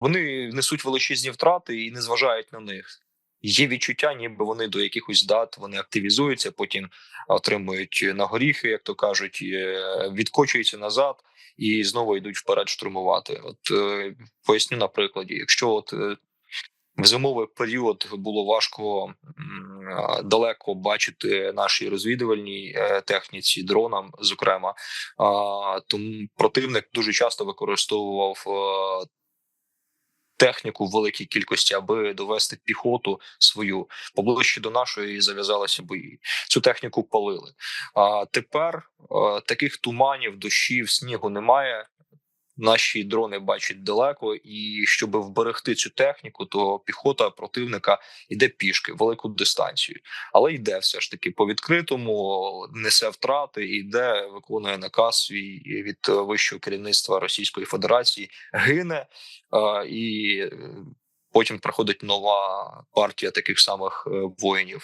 вони несуть величезні втрати і не зважають на них. Є відчуття, ніби вони до якихось дат вони активізуються, потім отримують на горіхи, як то кажуть, е, відкочуються назад і знову йдуть вперед штурмувати. От е, поясню на прикладі, якщо от е, в зимовий період було важко далеко бачити нашій розвідувальній техніці, дронам, зокрема, тому противник дуже часто використовував. Е, Техніку в великій кількості, аби довести піхоту свою поближче до нашої зав'язалися бої. Цю техніку палили. А тепер а, таких туманів, дощів, снігу немає. Наші дрони бачать далеко, і щоб вберегти цю техніку, то піхота противника йде пішки велику дистанцію, але йде все ж таки по відкритому, несе втрати, йде, виконує наказ свій від вищого керівництва Російської Федерації, гине і е, потім приходить нова партія таких самих е, воїнів.